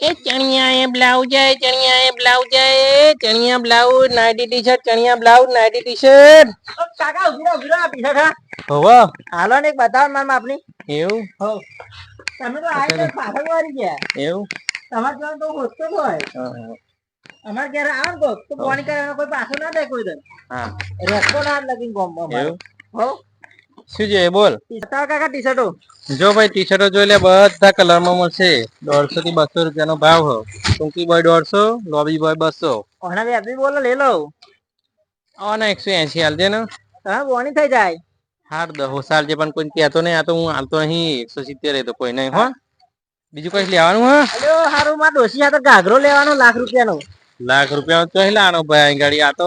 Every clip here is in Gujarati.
એ ચણિયા એ બ્લાઉઝ એ ચણિયા એ બ્લાઉઝ એ ચણિયા બ્લાઉઝ નાઇટી ટી શર્ટ ચણિયા બ્લાઉઝ નાઇટી ટી શર્ટ કાકા ઊભી ઊભી આ પીછા ખા હોવા. હાલો ને એક બતાવો મારા આપની એવું? હો. તમે તો આઈ તો પાછળ વાળી ગયા એવું? તમારે ત્યાં તો હોસ્તો જ હોય. અમાર ઘરે આવ તો પાણી કરવાનો કોઈ પાછો ના દે કોઈ દન હા. રેસ્કો ના લગીન ગોમ એવું? હો. શું જોઈએ બોલ. કાકા ટી શર્ટો જો ભાઈ ટી શર્ટો જોઈ લે બધા કલરમાં મળશે. દોઢસો થી બસો રૂપિયાનો ભાવ હો. ટૂંકી બોય દોઢસો લોબી બોય બસો. ઓના વ્યાપી બોલો લઈ એકસો એસી હાલજે ને. હા બોણી થઈ જાય. હાર સાલ છે પણ કોઈ કહેતો નહીં આ તો હું હાલતો અહીં એકસો સિત્તેર તો કોઈ નહીં હો. બીજું કઈ લેવાનું હા? અલ્યો હારું માં ડોસી આ તો લેવાનો લાખ રૂપિયાનો. લાખ રૂપિયા ચોઈ લાનો ભાઈ ગાડી આ તો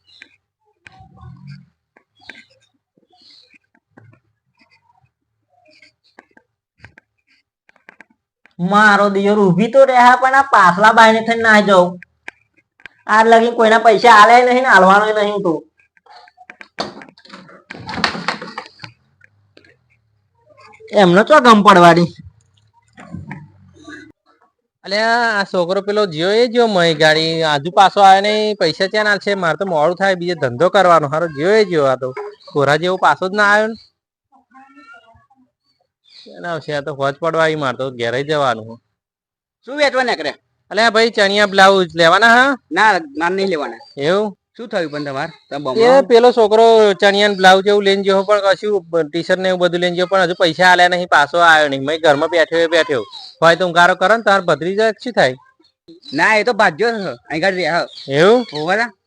મારો દિયર ઊભી તો રહ્યા, પણ આ પાછલા બાઈને થઈને ના જાઉં. આજ લગી કોઈના પૈસા આલે નહીં ને હાલવાનો નહીં તો. એમનો ચો ગમ પડવાની? અલે, આ છોકરો પેલો જીઓ એ જ્યો મય ગાડી, આજુ પાછો આવે ને પૈસા ત્યાં ના છે મારે તો મોડું થાય, બીજે ધંધો કરવાનો. હારો જીઓ એ જીઓ આ તો. કોરા જેવો પાછો જ ના આવ્યો ને. એના આવશે તો હોજ પડવા આવી મારે ઘેરે જવાનું શું વેચવા નીકળે અલ્યા ભાઈ ચણિયા બ્લાઉઝ લેવાના હા? ના ના નહીં લેવાના. એવું? શું થયું પણ તમારે? એ પેલો છોકરો ચણિયા બ્લાઉઝ એવું લઈને ગયો પણ કશું ટી શર્ટ ને એવું બધું લઈને ગયો પણ હજુ પૈસા આલ્યા નહીં પાછો આવ્યો નહીં. મેં ઘરમાં બેઠ્યો એ બેઠ્યો હોય તો ઉંગારો કરો ને તાર ભત્રીજા શું થાય? ના એ તો ભાજ્યો છે અહીં ગાડી એવું?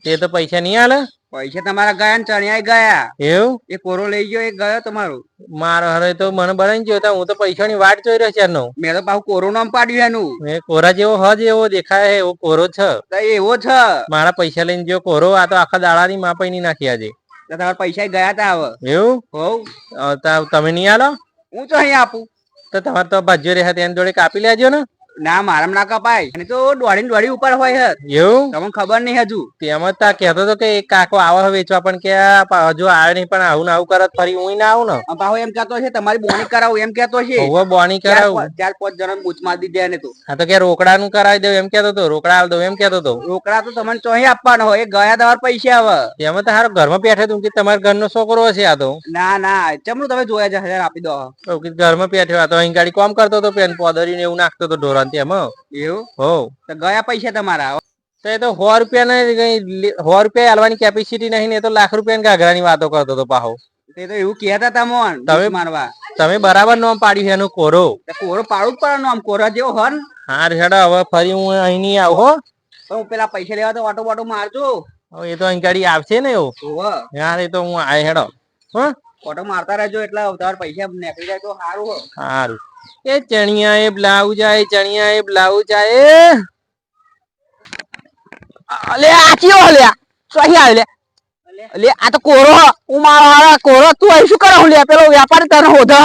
તે તો પૈસા નહીં આલે? પૈસા તમારા ગયા ને ચણિયા ગયા. એવું? એ કોરો લઈ ગયો એ ગયો તમારો. મારો હરે તો મને બનાવી ગયો હું તો પૈસાની વાટ જોઈ રહ્યો છે એનો. મેં તો પાછું કોરો નામ પાડ્યું એનું. એ કોરા જેવો હજ એવો દેખાય છે, એવો કોરો છે. એવો છે. મારા પૈસા લઈને જો કોરો આ તો આખા દાડાની માપાઈ ની નાખી આજે. તમારા પૈસા ગયા તા હવે. એવું? હોવ. તમે નહીં આલો? હું તો અહીં આપું. તો તમારે તો ભાજ્યો રહ્યા તેની જોડે કાપી લેજો ને. ના મારામ ના કપાય. અને તો દોડી દોડી ઉપર હોય હે. એવું? તમને ખબર નહીં હજુ. તેમાં તા કહેતો હતો કે એક કાકો આવે હવે વેચવા પણ કે હજુ આવે નહીં પણ આવું ને આવું કરત ફરી હું ના આવું ને. અને એમ કહેતો છે તમારી બોણી કરાવું એમ કહેતો છે. હવે બોની કરાવું. ચાર પાંચ જણા બૂચ મારી દીધી એને તો. હા તો કે રોકડા નું કરાવી દઉં એમ કેતો હતો રોકડા આલ દઉં એમ કેતો હતો રોકડા તો તમને ચોહી આપવાનો હોય એ ગયા દવાર પૈસા આવે તેમાં તો હારો ઘરમાં બેઠે તું કે તમારા ઘરનો છોકરો હશે આ તો. ના ના ચમનું તમે જોયા છે હજાર આપી દો ઘરમાં બેઠો આ તો અહીં ગાડી કોમ કરતો હતો પેન પોદરી ને એવું નાખતો હતો ઢોરાન એમ એવું? હો. તો ગયા પૈસા તમારા? તો એ તો સો રૂપિયા ને સો રૂપિયા હાલવાની કેપેસિટી નહીં ને એ તો લાખ રૂપિયા ઘાઘરાની વાતો કરતો હતો પાહો. તે તો એવું કહેતા હતા મોન તમે- મારવા. તમે બરાબર નામ પાડ્યું છે એનું કોરો. કોરો પાડું જ પડે આમ કોરા જેવો હન. હા રેડા હવે ફરી હું અહીં નહીં આવું હો. હું પેલા પૈસા લેવા તો ઓટો બોટો મારજો. એ તો અહીં ગાડી આવશે ને એવું. યાર એ તો હું આ હેડો હા. ઓટો મારતા રહેજો એટલે અવતાર પૈસા નીકળી જાય તો સારું હારું. સારું એ ચણિયા એ બ્લાઉઝ આય ચણિયા એ બ્લાઉઝ આય અલે આ કયો અલે સહી આવે લે? આ તો કોરો હ. મારો હારા કોરો તું અહીં શું કરો? લે પેલો વેપારી તને હોધો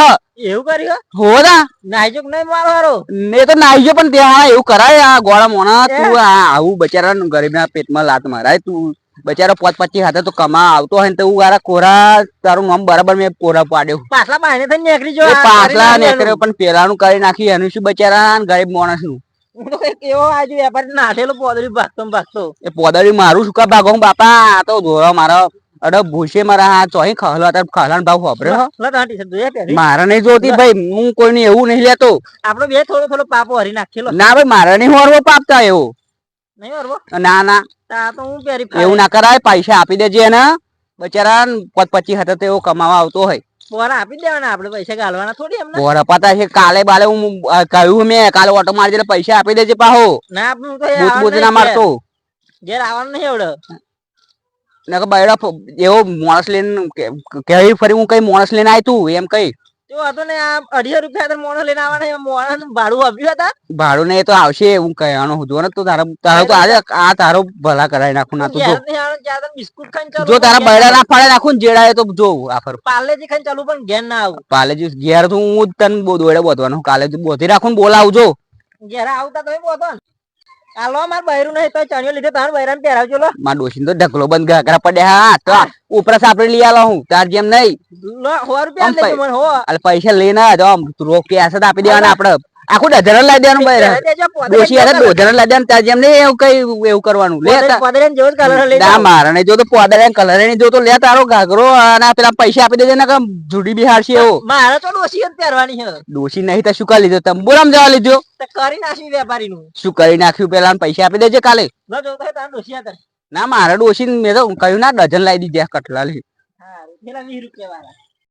એવું કરી હોદા નાઈજો નહીં મારો હારો? ને તો નાઈજો પણ ત્યાં એવું કરાય આ ગોળા મોણા તું આ આવું બચારા ગરીબના પેટમાં લાત મારાય તું. બચારો પોત પચીસ હાથે તો કમા આવતો હોય ને તો હું કોરા તારું નામ બરાબર મેં કોરા પાડ્યો. પાછલા બાયને થઈ નીકળી જો પાછલા કરી નેકર્યો પણ પેલાનું કરી નાખ્યું એનું શું બચારા ગરીબ માણસનું હું એવો આજુ વેપારી નાઠેલો પોદરી ભાગતો ભાગતો. એ પોદરી મારું શું કા ભાગો? બાપા આ તો મારો. અરે ભૂસે મારા આ ચોહી ખહલો ખહલાનો ભાવ હો. પહેરી? મારે નહીં જોતી ભાઈ હું કોઈને એવું નહીં લેતો. આપડો બે થોડો થોડો પાપો હરી નાખેલો. ના ભાઈ મારા નહીં હોરવો પાપતા એવું. ના ના. એવું ના કરાય પૈસા આપી દેજે એને. બચારા પચ પચીસ હતા તેવો કમાવા આવતો હોય. આપી દેવાના આપણે પૈસા ગાલવાના થોડી એમને. બોર અપાતા છે કાલે બાલે હું કહ્યું મેં કાલે ઓટો મારી પૈસા આપી દેજે પાહો. ના આપણે તો ના મારતો. ઘેર. આવવાનું નહીં એવડે ને કે બૈરા એવો માણસ લઈને કે- કેવી ફરી હું કઈ માણસ લઈને આય તું એમ કઈ. તો હતો ને આ અઢીસો રૂપિયા તો મોણો લઈને આવવાના એમાં ભાડું આપ્યું હતા? ભાડું ને એ તો આવશે હું કહેવાનો હું ને તો તારા તારો તો આજે આ તારો ભલા કરાવી નાખું ના તો બિસ્કુટ ખાઈને જો તારા બૈડા ના ફાડે નાખું ને તો એ આ જો પાલેજી ખાઈને ચાલુ પણ ઘેર ના આવું. પાલેજી ઘેર તો હું તને દોડે બોધવાનું કાલે બોધી રાખું બોલાવજો. ઘેર આવતા તમે ને. હાલો માર બૈરું નહીં તો ચણિયો લીધે તાર બૈરાને પહેરાવજો લો. માર ડોશી તો ઢગલો બંધ ઘાઘરા પડ્યા હા તો ઉપરસ આપણે લઈ આલો હું તાર જેમ નહીં. લો સો રૂપિયા આમ લેજો મને હો. એટલે પૈસા લઈને આ જો આમ રોક કે આસત આપી દેવાના આપડે આખું ડઝન લાવી દેવાનું બૈરા ડોશી હારે ડોઝન લાવી દેવાનું તાર જેમ નહીં એવું કઈ એવું કરવાનું. લે જેવો જ colour લઈ ના. મારે નહીં જોતો પોદળે કલર નહીં જોતો લે તારો ઘાઘરો અને પેલા પૈસા આપી દેજે ને કે જુડી બિહાર છે એવો. મારે તો ડોશી જ પહેરવાની છે. ડોશી નહીં તો શું કરી લીધો? તમે બોલામ જવા લીધો. કરી નાખી વેપારીનું. શું કરી નાખ્યું પેલા? પૈસા આપી દેજે કાલે. ના જોતો હોય તાર આગળ ના મારા ડોશી મેં તો કહ્યું ના ડઝન લાવી દીધા કટલા લે હા પેલા વીસ રૂપિયા વાળા.